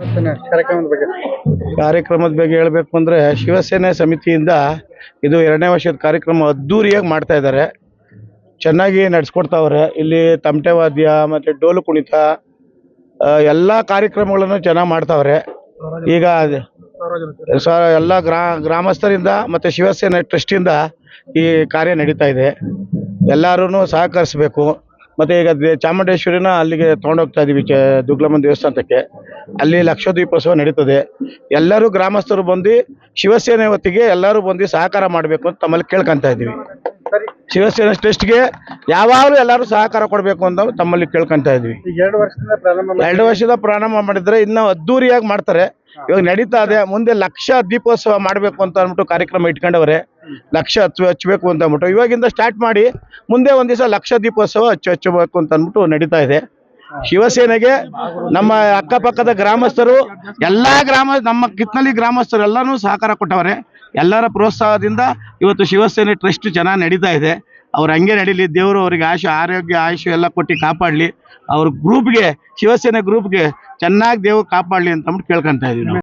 ಕಾರ್ಯಕ್ರಮದ ಬಗ್ಗೆ. ಕಾರ್ಯಕ್ರಮದ ಬಗ್ಗೆ ಹೇಳಬೇಕು ಅಂದರೆ ಶಿವಸೇನೆ ಸಮಿತಿಯಿಂದ ಇದು ಎರಡನೇ ವರ್ಷದ ಕಾರ್ಯಕ್ರಮ ಅದ್ದೂರಿಯಾಗಿ ಮಾಡ್ತಾ ಇದ್ದಾರೆ. ಚೆನ್ನಾಗಿ ನಡೆಸ್ಕೊಡ್ತಾವ್ರೆ. ಇಲ್ಲಿ ತಮಟೆ ವಾದ್ಯ, ಮತ್ತು ಡೋಲು ಕುಣಿತ ಎಲ್ಲ ಕಾರ್ಯಕ್ರಮಗಳನ್ನು ಚೆನ್ನಾಗಿ ಮಾಡ್ತಾವ್ರೆ. ಈಗ ಎಲ್ಲ ಗ್ರಾ, ಗ್ರಾಮಸ್ಥರಿಂದ ಮತ್ತು ಶಿವಸೇನೆ ಟ್ರಸ್ಟಿಂದ ಈ ಕಾರ್ಯ ನಡೀತಾ ಇದೆ. ಎಲ್ಲರೂ ಸಹಕರಿಸಬೇಕು. ಮತ್ತು ಈಗ ಚಾಮುಂಡೇಶ್ವರಿನ ಅಲ್ಲಿಗೆ ತೊಗೊಂಡೋಗ್ತಾ ಹೋಗ್ತಾ ಇದೀವಿ ದುಗ್ಲಮ್ಮನ ದೇವಸ್ಥಾನಕ್ಕೆ. ಅಲ್ಲಿ ಲಕ್ಷ ದೀಪೋತ್ಸವ ನಡೀತದೆ. ಎಲ್ಲರೂ ಗ್ರಾಮಸ್ಥರು ಬಂದು ಶಿವಸೇನೆ ಹೊತ್ತಿಗೆ ಎಲ್ಲರೂ ಬಂದು ಸಹಕಾರ ಮಾಡಬೇಕು ಅಂತ ತಮ್ಮಲ್ಲಿ ಕೇಳ್ಕೊಂತ ಇದ್ದೀವಿ ಶಿವಸೇನೆ ಟ್ರಸ್ಟ್ಗೆ ಯಾವಾಗಲೂ ಎಲ್ಲರೂ ಸಹಕಾರ ಕೊಡಬೇಕು ಅಂತ ತಮ್ಮಲ್ಲಿ ಕೇಳ್ಕೊಂತ ಇದ್ವಿ. ಎರಡು ವರ್ಷದ ಪ್ರಾರಂಭ ಮಾಡಿದ್ರೆ ಇನ್ನೂ ಅದ್ದೂರಿಯಾಗಿ ಮಾಡ್ತಾರೆ. ಇವಾಗ ನಡೀತಾ ಇದೆ ಮುಂದೆ ಲಕ್ಷ ದೀಪೋತ್ಸವ ಮಾಡಬೇಕು ಅಂತ ಅಂದ್ಬಿಟ್ಟು ಕಾರ್ಯಕ್ರಮ ಇಟ್ಕೊಂಡವ್ರೆ ಲಕ್ಷ ಹಚ್ಚು ಹಚ್ಚಬೇಕು ಅಂತ ಅಂದ್ಬಿಟ್ಟು ಇವಾಗಿಂದ ಸ್ಟಾರ್ಟ್ ಮಾಡಿ ಮುಂದೆ ಒಂದ್ ದಿವಸ ಲಕ್ಷ ದೀಪೋತ್ಸವ ಹಚ್ಚು ಹಚ್ಚಬೇಕು ಅಂತ ಅಂದ್ಬಿಟ್ಟು ನಡೀತಾ ಇದೆ. ಶಿವಸೇನೆಗೆ ನಮ್ಮ ಅಕ್ಕಪಕ್ಕದ ಗ್ರಾಮಸ್ಥರು ಎಲ್ಲಾ ಗ್ರಾಮ ನಮ್ಮ ಕಿತ್ನಳ್ಳಿ ಗ್ರಾಮಸ್ಥರು ಎಲ್ಲಾನು ಸಹಕಾರ ಕೊಟ್ಟವ್ರೆ. ಎಲ್ಲರ ಪ್ರೋತ್ಸಾಹದಿಂದ ಇವತ್ತು ಶಿವಸೇನೆ ಟ್ರಸ್ಟ್ ಚೆನ್ನಾಗಿ ನಡೀತಾ ಇದೆ. ಅವ್ರು ಹಂಗೆ ನಡೀಲಿ ದೇವರು ಅವ್ರಿಗೆ ಆಶ ಆರೋಗ್ಯ ಆಯುಷು ಎಲ್ಲ ಕೊಟ್ಟು ಕಾಪಾಡಲಿ. ಅವ್ರ ಗ್ರೂಪ್ಗೆ ಶಿವಸೇನೆ ಗ್ರೂಪ್ಗೆ ಚೆನ್ನಾಗಿ ದೇವ್ರು ಕಾಪಾಡಲಿ ಅಂತ ಅಂದ್ಬಿಟ್ಟು ಕೇಳ್ಕೊಂತ ಇದೀವಿ ನಾವು.